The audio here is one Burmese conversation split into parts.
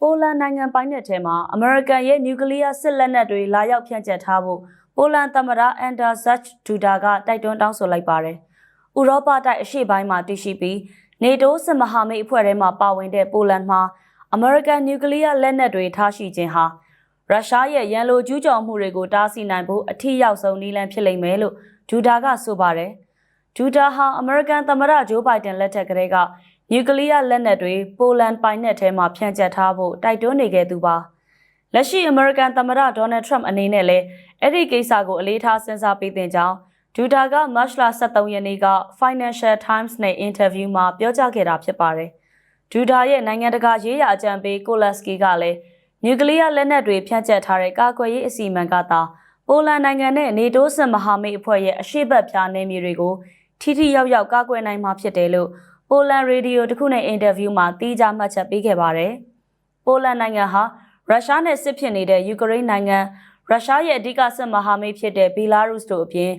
ပိုလန်နိုင်ငံပိုင်းနယ်ထဲမှာအမေရိကန်ရဲ့နျူကလ িয়ারစစ်လက်နက်တွေလာရောက်ဖြန့်ကျက်ထားဖို့ပိုလန်သမ္မတအန်ဒါဇတ်ဒူဒါကတိုက်တွန်းတောင်းဆိုလိုက်ပါတယ်။ဥရောပတိုက်အရှေ့ပိုင်းမှာတည်ရှိပြီးနေတိုးစစ်မဟာမိတ်အဖွဲ့ထဲမှာပါဝင်တဲ့ပိုလန်မှာအမေရိကန်နျူကလ িয়ারလက်နက်တွေထားရှိခြင်းဟာရုရှားရဲ့ရန်လိုကျူးကျော်မှုတွေကိုတားဆီးနိုင်ဖို့အထီးရောက်ဆုံးနည်းလမ်းဖြစ်လိမ့်မယ်လို့ဒူဒါကဆိုပါတယ်။ ဒူဒါဟာအမေရိကန်သမ္မတဂျိုးဘိုင်ဒန်လက်ထက်ကတည်းကနျူကလ িয়ারလက်နက်တွေပိုလန်ပိုင်နက်ထဲမှာဖြန့်ကျက်ထားဖို့တိုက်တွန်းနေခဲ့သူပါလက်ရှိအမေရိကန်သမ္မတဒေါ်နယ်ထရမ့်အနေနဲ့လည်းအဲ့ဒီကိစ္စကိုအလေးထားစဉ်းစားပေးတင်ကြောင်းဒူတာကမတ်လ23ရက်နေ့က Financial Times နဲ့အင်တာဗျူးမှာပြောကြားခဲ့တာဖြစ်ပါတယ်ဒူတာရဲ့နိုင်ငံတကာရေးရာအကြံပေးကိုလက်စကီကလည်းနျူကလ িয়ারလက်နက်တွေဖြန့်ကျက်ထားတဲ့ကာကွယ်ရေးအစီအမံကသာပိုလန်နိုင်ငံနဲ့နေတိုးစစ်မဟာမိတ်အဖွဲ့ရဲ့အရှိတ်ဖြားနေမြေတွေကို ထိထိရောက်ရောက်ကာကွယ်နိုင်မှာဖြစ်တယ်လို့ပိုလန်ရေဒီယိုတစ်ခုနဲ့အင်တာဗျူးမှာတီးခြားမှတ်ချက်ပေးခဲ့ပါတယ်။ပိုလန်နိုင်ငံဟာရုရှားနဲ့စစ်ဖြစ်နေတဲ့ယူကရိန်းနိုင်ငံရုရှားရဲ့အဓိကစစ်မဟာမိတ်ဖြစ်တဲ့ဘီလာရုစ်တို့အပြင်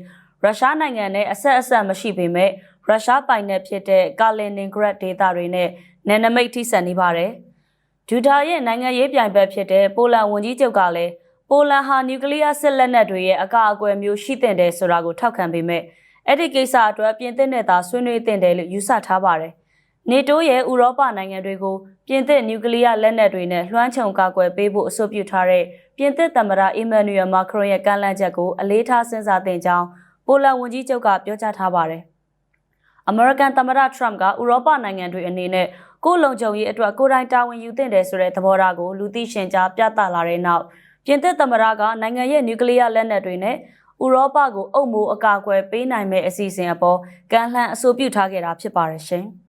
ရုရှားနိုင်ငံနဲ့အဆက်အဆက်မရှိပေမဲ့ရုရှားပိုင်နယ်ဖြစ်တဲ့ကာလင်နင်ဂရက်ဒေသတွေနဲ့နယ်နိမိတ်ထိစပ်နေပါတယ်။ဒူတာရဲ့နိုင်ငံရေးပြိုင်ဘက်ဖြစ်တဲ့ပိုလန်ဝန်ကြီးချုပ်ကလည်းပိုလန်ဟာနျူကလ িয়ার စစ်လက်နက်တွေရဲ့အကာအကွယ်မျိုးရှိတဲ့တယ်ဆိုတာကိုထောက်ခံပေမဲ့ အဲ့ဒီကိစ္စအတွက်ပြင်သစ်နဲ့သာဆွေးနွေးတင်တယ်လို့ယူဆထားပါတယ်။နေတိုးရဲ့ဥရောပနိုင်ငံတွေကိုပြင်သစ်နျူကလ িয়ার လက်နက်တွေနဲ့လွှမ်းခြုံကာကွယ်ပေးဖို့အဆိုပြုထားတဲ့ပြင်သစ်သမ္မတအီမန်နျူရယ်မာခရွန်ရဲ့ကမ်းလှမ်းချက်ကိုအလေးထားစဉ်းစားသင့်ကြောင်းပိုလန်ဝန်ကြီးချုပ်ကပြောကြားထားပါတယ်။အမေရိကန်သမ္မတထရမ့်ကဥရောပနိုင်ငံတွေအနေနဲ့ကိုလုံခြုံရေးအတွက်ကိုယ်တိုင်တာဝန်ယူသင့်တယ်ဆိုတဲ့သဘောထားကိုလူသိရှင်ကြားပြသလာတဲ့နောက်ပြင်သစ်သမ္မတကနိုင်ငံရဲ့နျူကလ িয়ার လက်နက်တွေနဲ့ ဥရောပကိုအုပ်မိုးအကာအကွယ်ပေးနိုင်မဲ့အစီအစဉ်အပေါ်ကမ်းလှမ်းအဆိုပြုထားခဲ့တာဖြစ်ပါတယ်ရှင်။